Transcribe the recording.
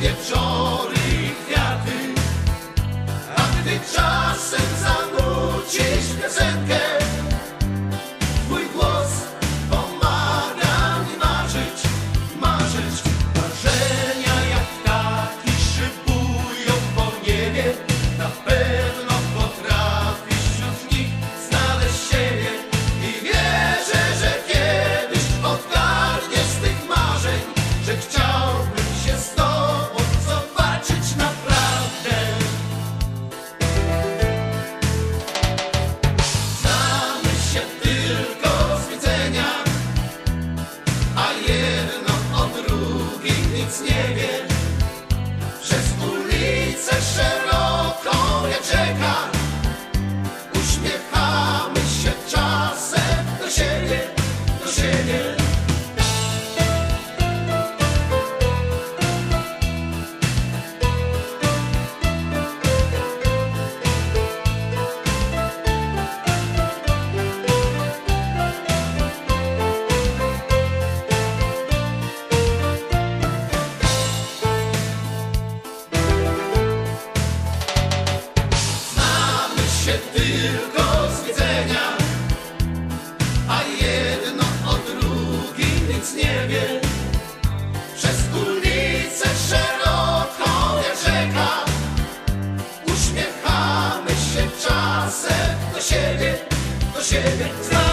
Dziewcząt быть в. tylko zwiedzenia, a jedno o drugim nic nie wie. Przez ulicę szeroką jak rzeka, uśmiechamy się czasem do siebie, do siebie.